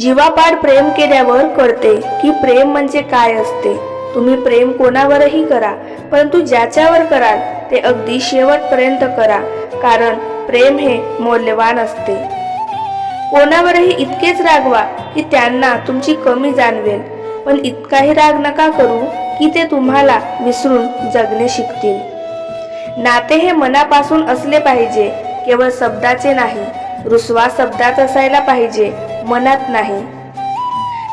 जीवापाड प्रेम केल्यावर कळते की प्रेम म्हणजे काय असते? तुम्ही प्रेम कोणावरही करा परंतु ज्याच्यावर कराल ते अगदी शेवटपर्यंत करा कारण प्रेम हे मौल्यवान असते. कोणावरही इतकेच रागवा की त्यांना तुमची कमी जाणवेल. पण इतकाही राग नका करू की ते तुम्हाला विसरून जगणे शिकतील. नाते हे मनापासून असले पाहिजे केवळ शब्दाचे नाही रुसवा शब्दात असायला पाहिजे मनात नाही.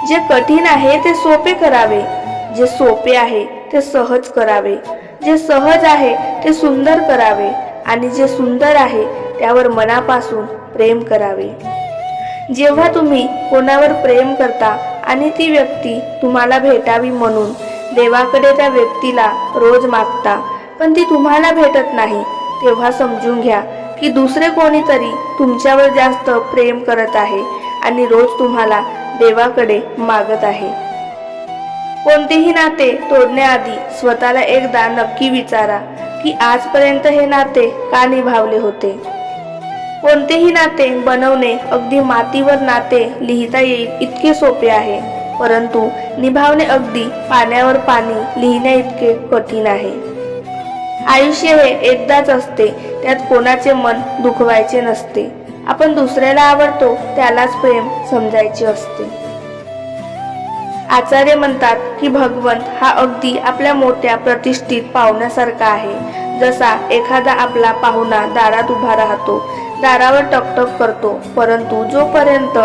जे कठीण आहे ते सोपे करावे. जे सोपे आहे ते सहज करावे. जे सहज आहे ते सुंदर करावे. आणि जे सुंदर आहे त्यावर मनापासून प्रेम करावे. जेव्हा तुम्ही कोणावर प्रेम करता आणि ती व्यक्ती तुम्हाला भेटावी म्हणून देवाकडे त्या व्यक्तीला रोज मागता पण ती तुम्हाला भेटत नाही तेव्हा समजून घ्या की दुसरे कोणीतरी तुमच्यावर जास्त प्रेम करत आहे. आणि रोज तुम्हाला देवाकडे मागत आहे. कोणतेही नाते तोडण्याआधी स्वतःला एकदा नक्की विचारा की आजपर्यंत हे नाते का निभावले होते? कोणतेही नाते बनवणे अगदी मातीवर नाते लिहिता येईल इतके सोपे आहे परंतु निभावणे अगदी पाण्यावर पाणी लिहिण्या इतके कठीण आहे. आयुष्य हे एकदाच असते त्यात कोणाचे मन दुखवायचे नसते. आपण दुसऱ्याला आवडतो त्यालाच प्रेम समजायचे असते. आचार्य म्हणतात की भगवंत हा अगदी आपल्या मोठ्या प्रतिष्ठित पाहुण्यासारखा आहे. जसा एखादा आपला पाहुणा दारात उभा राहतो दारावर टकटक करतो परंतु जोपर्यंत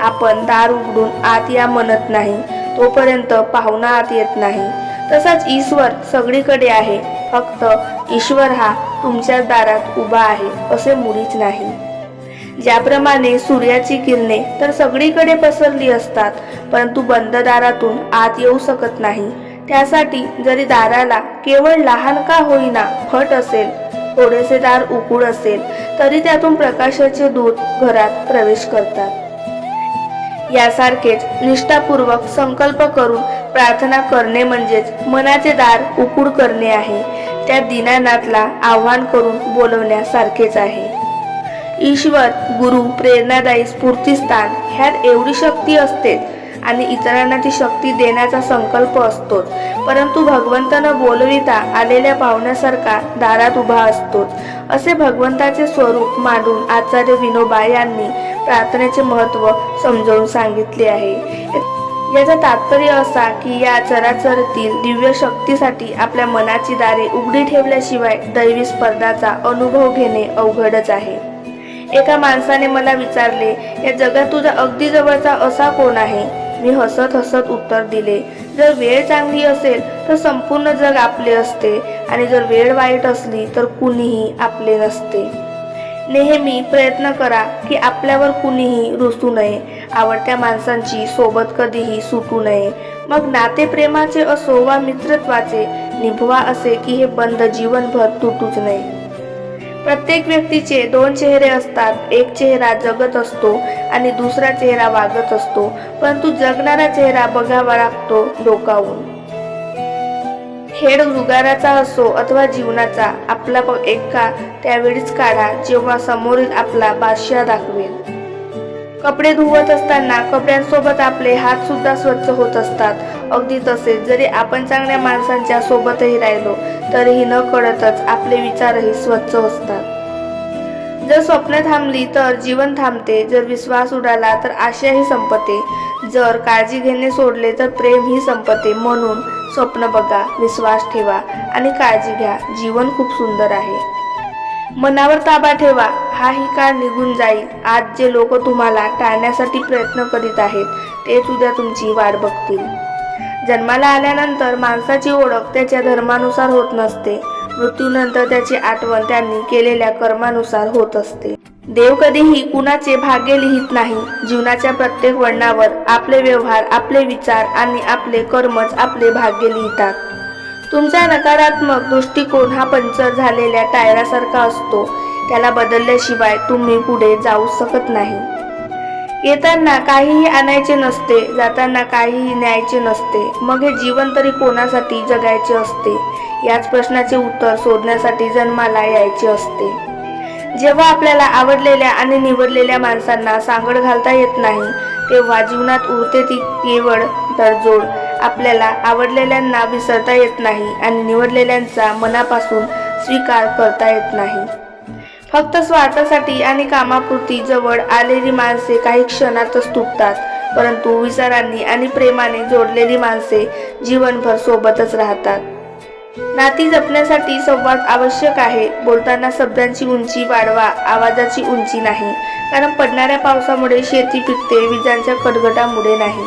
आपण दार उघडून आत या म्हणत नाही तोपर्यंत पाहुणा आत येत नाही. तसाच ईश्वर सगळीकडे आहे फक्त ईश्वर हा तुमच्या दारात उभा आहे असे मुळीच नाही. ज्याप्रमाणे सूर्याची किरणे तर सगळीकडे पसरली असतात परंतु बंद दारातून आत येऊ शकत नाही. त्यासाठी जरी दाराला केवळ लहान का होईना फट असेल थोडेसे दार उकूड असेल तरी त्यातून प्रकाशाचे दूत घरात प्रवेश करतात. यासारखेच निष्ठापूर्वक संकल्प करून प्रार्थना करणे म्हणजेच मनाचे दार उकूड करणे आहे. त्या दीनानाथला आव्हान करून बोलवण्यासारखेच आहे. ईश्वर गुरु प्रेरणादायी स्फूर्तीस्थान ह्यात एवढी शक्ती असते आणि इतरांना ती शक्ती देण्याचा संकल्प असतो. परंतु भगवंतानं बोलविता आलेल्या पाहुण्यासारखा दारात उभा असतो. असे भगवंताचे स्वरूप मानून आचार्य विनोबा यांनी प्रार्थनेचे महत्त्व समजावून सांगितले आहे. याचा तात्पर्य असा की या चराचरातील दिव्य शक्तीसाठी आपल्या मनाची दारे उघडी ठेवल्याशिवाय दैवी स्पर्धाचा अनुभव घेणे अवघडच आहे. एका माणसाने मला विचारले या जगात तुझा अगदी जवळचा असा कोण आहे? मी हसत हसत उत्तर दिले जर वेळ चांगली असेल तर संपूर्ण जग आपले असते आणि जर वेळ वाईट असली तर कुणीही आपले नसते. नेहमी प्रयत्न करा की आपल्यावर कुणीही रुसू नये. आवडत्या माणसांची सोबत कधीही सुटू नये. मग नातेप्रेमाचे असो वा मित्रत्वाचे निभवा असे की हे बंद जीवनभर तुटूच नये. प्रत्येक व्यक्तीचे दोन चेहरे असतात. एक चेहरा जगत असतो आणि दुसरा चेहरा वागत असतो. परंतु जगणारा चेहरा बघावा लागतो डोकावून. खेळ जुगाराचा असो अथवा जीवनाचा आपला एका त्यावेळीच काढा जेव्हा समोरील आपला बादशाह दाखवेल. कपडे धुवत असताना कपड्यांसोबत आपले हात सुद्धा स्वच्छ होत असतात. अगदी तसेच. जरी आपण चांगल्या माणसांच्या सोबतही राहिलो तरीही न कळतच आपले विचारही स्वच्छ असतात. जर स्वप्न थांबली तर जीवन थांबते. जर विश्वास उडाला तर आशाही संपते. जर काळजी घेणे सोडले तर प्रेमही संपते. म्हणून स्वप्न बघा विश्वास ठेवा आणि काळजी घ्या. जीवन खूप सुंदर आहे. मनावर ताबा ठेवा. हाही काळ निघून जाईल. आज जे लोक तुम्हाला टाळण्यासाठी प्रयत्न करीत आहेत तेच उद्या तुमची वाट बघतील. जन्माला आल्यानंतर माणसाची ओळख त्याच्या धर्मानुसार होत नसते. मृत्यूनंतर त्याची आठवण त्यांनी केलेल्या कर्मानुसार होत असते. देव कधीही कुणाचे भाग्य लिहित नाही. जीवनाच्या प्रत्येक वळणावर आपले व्यवहार आपले विचार आणि आपले कर्मच आपले भाग्य लिहितात. तुमचा नकारात्मक दृष्टिकोन हा पंचर झालेल्या टायरासारखा असतो. त्याला बदलल्याशिवाय तुम्ही पुढे जाऊ शकत नाही. येताना काहीही आणायचे नसते जाताना काहीही न्यायचे नसते. मग हे जीवन तरी कोणासाठी जगायचे असते? याच प्रश्नाचे उत्तर शोधण्यासाठी जन्माला यायचे असते. जेव्हा आपल्याला आवडलेल्या आणि निवडलेल्या माणसांना सांगड घालता येत नाही तेव्हा जीवनात उरते ती केवळ तडजोड. आपल्याला आवडलेल्यांना विसरता येत नाही आणि निवडलेल्यांचा मनापासून स्वीकार करता येत नाही. फक्त स्वार्थासाठी आणि कामापुरती जवळ आलेली माणसे काही क्षणातच तुटतात. परंतु विचारांनी आणि प्रेमाने जोडलेली माणसे जीवनभर सोबतच राहतात. नाती जपण्यासाठी संवाद आवश्यक आहे. बोलताना शब्दांची उंची वाढवा आवाजाची उंची नाही. कारण पडणाऱ्या पावसामुळे शेती पिकते विजांच्या कडगटामुळे नाही.